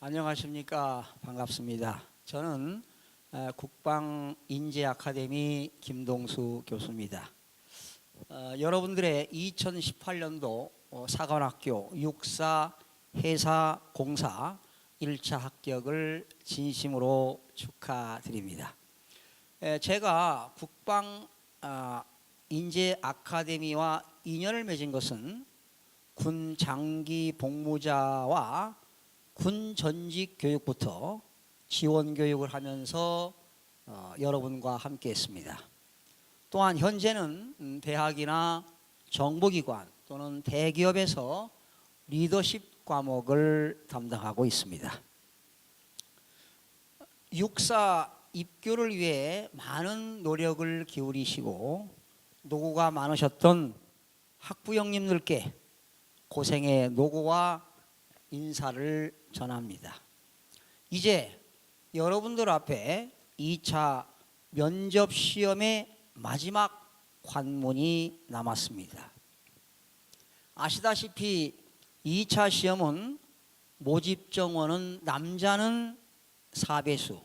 안녕하십니까 반갑습니다. 저는 어, 국방 인재 아카데미 김동수 교수입니다. 어, 여러분들의 2018년도 어, 사관학교 육사 해사 공사 1차 합격을 진심으로 축하드립니다. 에, 제가 국방 아, 인재 아카데미와 인연을 맺은 것은 군 장기 복무자와 군 전직 교육부터 지원 교육을 하면서 어, 여러분과 함께 했습니다. 또한 현재는 음, 대학이나 정보기관 또는 대기업에서 리더십 과목을 담당하고 있습니다. 육사 입교를 위해 많은 노력을 기울이시고 노고가 많으셨던 학부 형님들께 고생의 노고와 인사를 전합니다. 이제 여러분들 앞에 2차 면접 시험의 마지막 관문이 남았습니다. 아시다시피 2차 시험은 모집 정원은 남자는 4배수,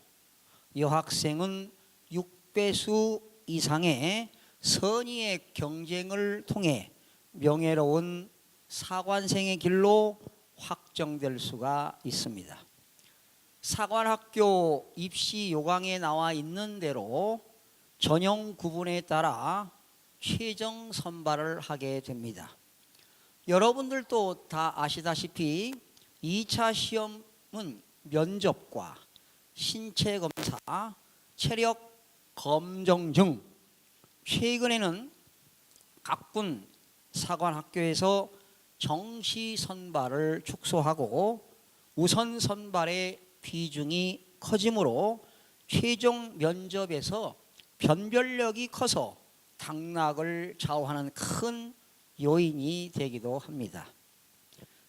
여학생은 6배수 이상의 선의의 경쟁을 통해 명예로운 사관생의 길로 확정될 수가 있습니다. 사관학교 입시 요강에 나와 있는 대로 전형 구분에 따라 최종 선발을 하게 됩니다. 여러분들도 다 아시다시피 2차 시험은 면접과 신체 검사, 체력 검정 등 최근에는 각군 사관학교에서 정시 선발을 축소하고 우선 선발의 비중이 커지므로 최종 면접에서 변별력이 커서 당락을 좌우하는 큰 요인이 되기도 합니다.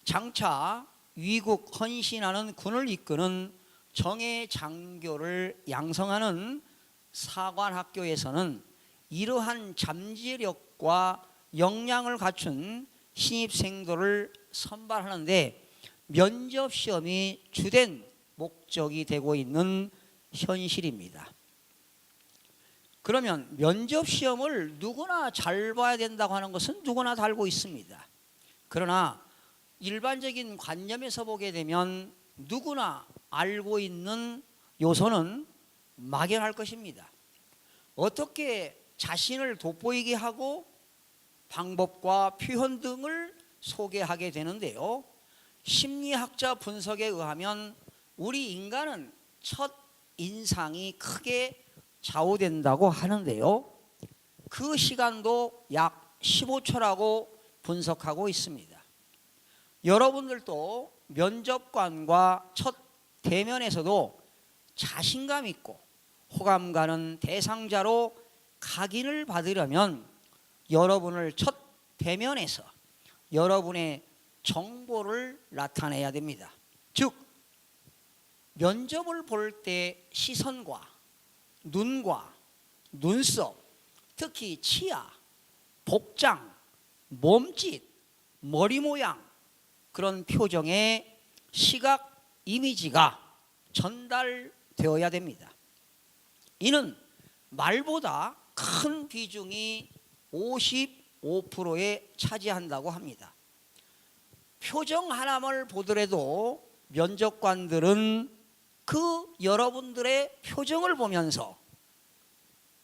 장차 위국 헌신하는 군을 이끄는 정예 장교를 양성하는 사관학교에서는 이러한 잠재력과 역량을 갖춘 신입생들을 선발하는데 면접 시험이 주된 목적이 되고 있는 현실입니다. 그러면 면접 시험을 누구나 잘 봐야 된다고 하는 것은 누구나 다 알고 있습니다. 그러나 일반적인 관념에서 보게 되면 누구나 알고 있는 요소는 막연할 것입니다. 어떻게 자신을 돋보이게 하고 방법과 표현 등을 소개하게 되는데요. 심리학자 분석에 의하면 우리 인간은 첫 인상이 크게 좌우된다고 하는데요. 그 시간도 약 15초라고 분석하고 있습니다. 여러분들도 면접관과 첫 대면에서도 자신감 있고 호감 가는 대상자로 각인을 받으려면 여러분을 첫 대면에서 여러분의 정보를 나타내야 됩니다. 즉 면접을 볼 때 시선과 눈과 눈썹, 특히 치아, 복장, 몸짓, 머리 모양 그런 표정의 시각 이미지가 전달되어야 됩니다. 이는 말보다 큰 비중이 55%에 차지한다고 합니다. 표정 하나만 보더라도 면접관들은 그 여러분들의 표정을 보면서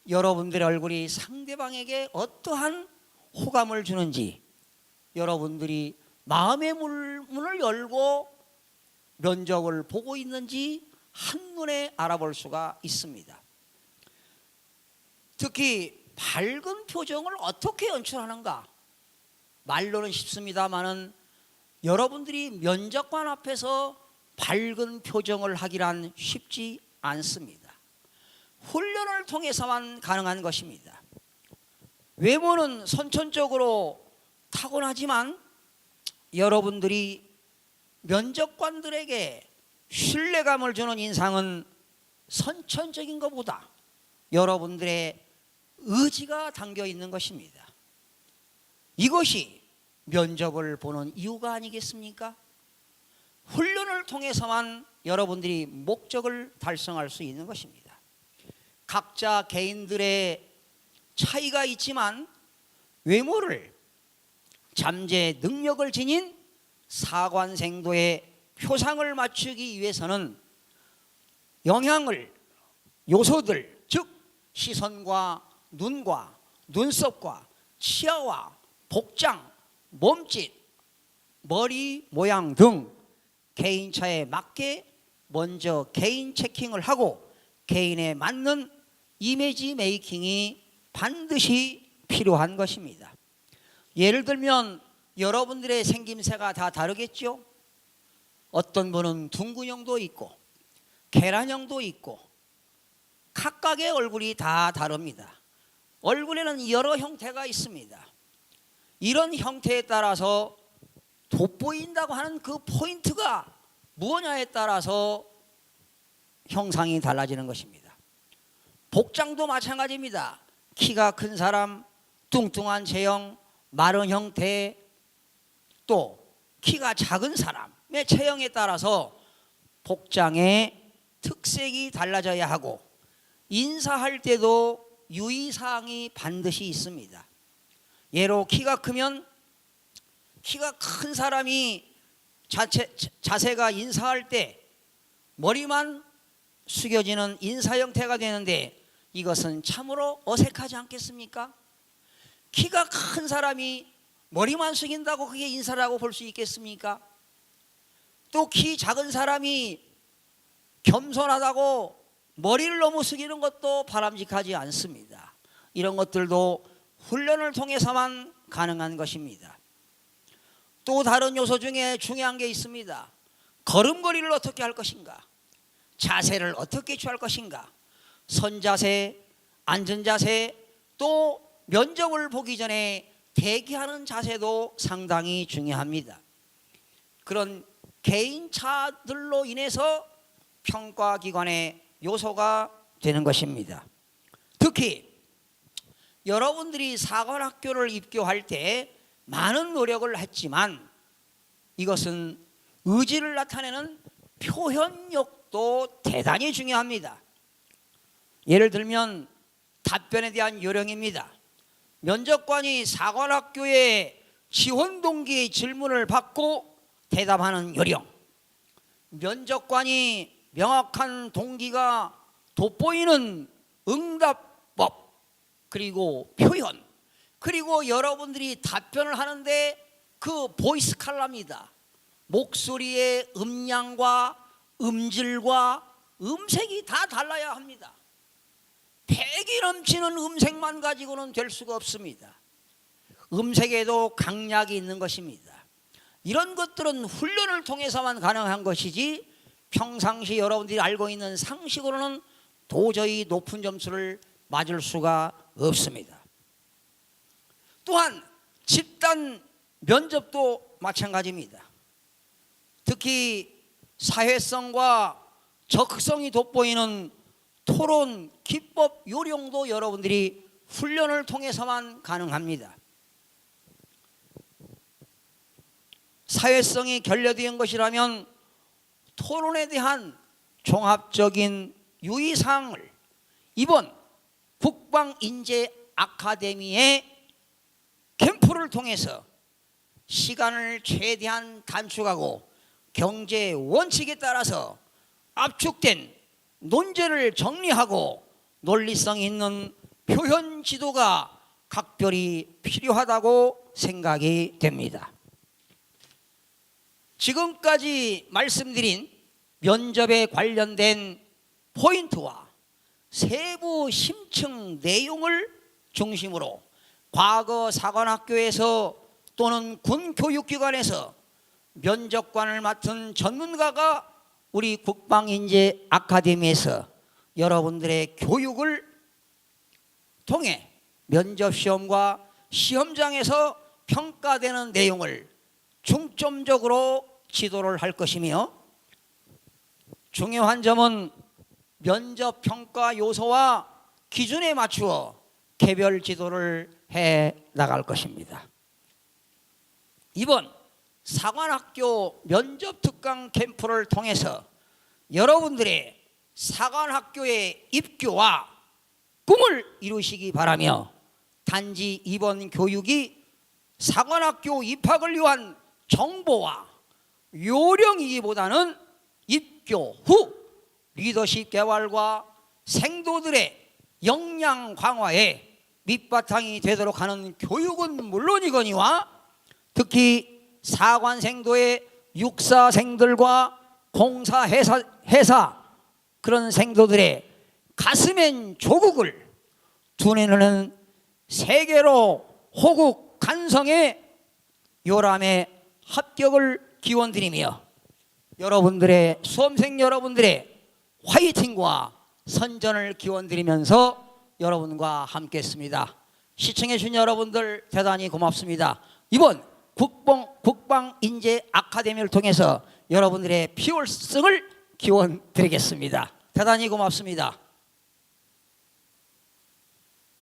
여러분들의 얼굴이 상대방에게 어떠한 호감을 주는지 여러분들이 마음의 문을 열고 면접을 보고 있는지 한눈에 알아볼 수가 있습니다. 특히 밝은 표정을 어떻게 연출하는가? 말로는 쉽습니다만은 여러분들이 면접관 앞에서 밝은 표정을 하기란 쉽지 않습니다. 훈련을 통해서만 가능한 것입니다. 외모는 선천적으로 타고나지만 여러분들이 면접관들에게 신뢰감을 주는 인상은 선천적인 것보다 여러분들의 의지가 담겨 있는 것입니다. 이것이 면접을 보는 이유가 아니겠습니까? 훈련을 통해서만 여러분들이 목적을 달성할 수 있는 것입니다. 각자 개인들의 차이가 있지만 외모를 잠재 능력을 지닌 사관생도의 표상을 맞추기 위해서는 영향을 요소들 즉 시선과 눈과 눈썹과 치아와 복장, 몸짓, 머리 모양 등 개인차에 맞게 먼저 개인 체킹을 하고 개인에 맞는 이미지 메이킹이 반드시 필요한 것입니다. 예를 들면 여러분들의 생김새가 다 다르겠죠? 어떤 분은 둥근형도 있고 계란형도 있고 각각의 얼굴이 다 다릅니다. 얼굴에는 여러 형태가 있습니다. 이런 형태에 따라서 돋보인다고 하는 그 포인트가 무엇냐에 따라서 형상이 달라지는 것입니다. 복장도 마찬가지입니다. 키가 큰 사람, 뚱뚱한 체형, 마른 형태, 또 키가 작은 사람의 체형에 따라서 복장의 특색이 달라져야 하고 인사할 때도 유의사항이 반드시 있습니다. 예로 키가 크면 키가 큰 사람이 자체, 자세가 인사할 때 머리만 숙여지는 인사 형태가 되는데 이것은 참으로 어색하지 않겠습니까? 키가 큰 사람이 머리만 숙인다고 그게 인사라고 볼 수 있겠습니까? 또 키 작은 사람이 겸손하다고 머리를 너무 숙이는 것도 바람직하지 않습니다. 이런 것들도 훈련을 통해서만 가능한 것입니다. 또 다른 요소 중에 중요한 게 있습니다. 걸음걸이를 어떻게 할 것인가? 자세를 어떻게 취할 것인가? 선 자세, 앉은 자세, 또 면접을 보기 전에 대기하는 자세도 상당히 중요합니다. 그런 개인차들로 인해서 평가기관의 요소가 되는 것입니다. 특히 여러분들이 사관학교를 입교할 때 많은 노력을 했지만 이것은 의지를 나타내는 표현력도 대단히 중요합니다. 예를 들면 답변에 대한 요령입니다. 면접관이 사관학교의 지원 동기의 질문을 받고 대답하는 요령. 면접관이 명확한 동기가 돋보이는 응답법 그리고 표현 그리고 여러분들이 답변을 하는데 그 보이스 칼라입니다. 목소리의 음량과 음질과 음색이 다 달라야 합니다. 패기 넘치는 음색만 가지고는 될 수가 없습니다. 음색에도 강약이 있는 것입니다. 이런 것들은 훈련을 통해서만 가능한 것이지 평상시 여러분들이 알고 있는 상식으로는 도저히 높은 점수를 맞을 수가 없습니다. 또한 집단 면접도 마찬가지입니다. 특히 사회성과 적성이 돋보이는 토론 기법 요령도 여러분들이 훈련을 통해서만 가능합니다. 사회성이 결여된 것이라면 토론에 대한 종합적인 유의사항을 이번 국방인재 아카데미의 캠프를 통해서 시간을 최대한 단축하고 경제 원칙에 따라서 압축된 논제를 정리하고 논리성 있는 표현 지도가 각별히 필요하다고 생각이 됩니다. 지금까지 말씀드린 면접에 관련된 포인트와 세부 심층 내용을 중심으로 과거 사관학교에서 또는 군 교육기관에서 면접관을 맡은 전문가가 우리 국방인재 아카데미에서 여러분들의 교육을 통해 면접 시험과 시험장에서 평가되는 내용을 중점적으로 지도를 할 것이며 중요한 점은 면접 평가 요소와 기준에 맞추어 개별 지도를 해 나갈 것입니다. 이번 사관학교 면접 특강 캠프를 통해서 여러분들의 사관학교의 입교와 꿈을 이루시기 바라며 단지 이번 교육이 사관학교 입학을 위한 정보와 요령이기보다는 입교 후 리더십 개발과 생도들의 역량 강화에 밑바탕이 되도록 하는 교육은 물론이거니와 특히 사관생도의 육사생들과 공사회사 회사 그런 생도들의 가슴엔 조국을 두뇌는 세계로 호국 간성의 요람의 합격을 기원드리며 여러분들의 수험생 여러분들의 화이팅과 선전을 기원드리면서 여러분과 함께했습니다. 시청해 주신 여러분들 대단히 고맙습니다. 이번 국방 국방 인재 아카데미를 통해서 여러분들의 피월성을 기원드리겠습니다. 대단히 고맙습니다.